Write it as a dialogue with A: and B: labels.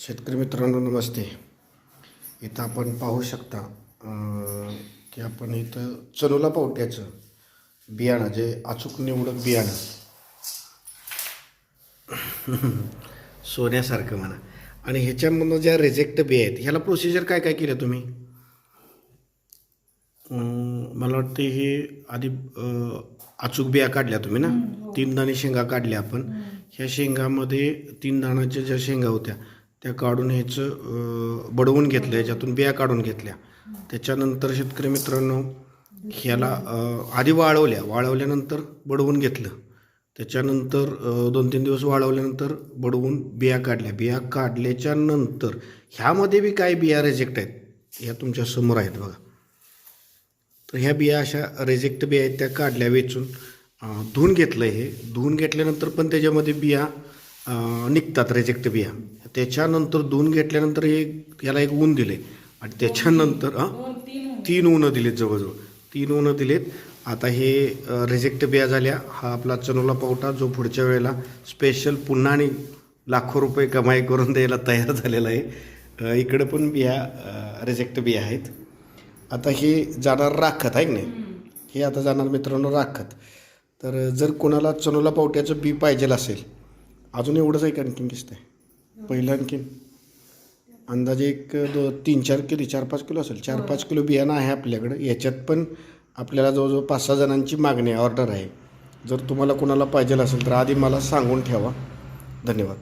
A: शेतकरी मित्रांनो नमस्ते. इथं आपण पाहू शकता की आपण इथं चनोला पावट्याचं बियाणं जे अचूक निवडक बियाणं. सोन्यासारखं म्हणा. आणि ह्याच्यामधनं ज्या रिजेक्ट बिया आहेत ह्याला प्रोसिजर काय काय केलं तुम्ही? मला वाटते हे आधी अचूक बिया काढल्या तुम्ही ना? तीन दाणे शेंगा काढल्या आपण. ह्या शेंगामध्ये तीन दाण्याच्या ज्या शेंगा होत्या त्या काढून ह्याचं बडवून घेतलं ह्याच्यातून बिया काढून घेतल्या. त्याच्यानंतर शेतकरी मित्रांनो ह्याला आधी वाळवल्या. वाळवल्यानंतर बडवून घेतलं. त्याच्यानंतर दोन तीन दिवस वाळवल्यानंतर बडवून बिया काढल्या. बिया काढल्याच्या नंतर ह्यामध्ये बी काय बिया रिजेक्ट आहेत? ह्या तुमच्यासमोर आहेत बघा. तर ह्या बिया अशा रिजेक्ट बिया आहेत त्या काढल्या वेचून. धुवून घेतलं हे. धुवून घेतल्यानंतर पण त्याच्यामध्ये बिया निघतात रिजेक्ट बिया. त्याच्यानंतर धुवून घेतल्यानंतर हे याला एक ऊन दिले. आणि त्याच्यानंतर तीन उन्हं दिलेत जवळजवळ. तीन उन्हं दिलेत. आता हे रिजेक्ट बिया झाल्या. हा आपला चनोला पावटा जो पुढच्या वेळेला स्पेशल पुन्हा आणि लाखो रुपये कमाई करून द्यायला तयार झालेला आहे. इकडं पण बिया रिजेक्ट बिया आहेत. आता हे जाणार राखत आहे की नाही? हे आता जाणार मित्रांनो राखत. तर जर कोणाला चनोला पावट्याचं बी पाहिजेल असेल अजून एवढंच आहे का आणखीन दिसतंय पहिलं आणखीन. अंदाजे एक दो तीन चार किलो चार पाच किलो असेल. चार पाच किलो बियाणं आहे आपल्याकडं. याच्यात पण आपल्याला जवळजवळ पाच सहा जणांची मागणी आहे ऑर्डर आहे. जर तुम्हाला कोणाला पाहिजेल असेल तर आधी मला सांगून ठेवा. धन्यवाद.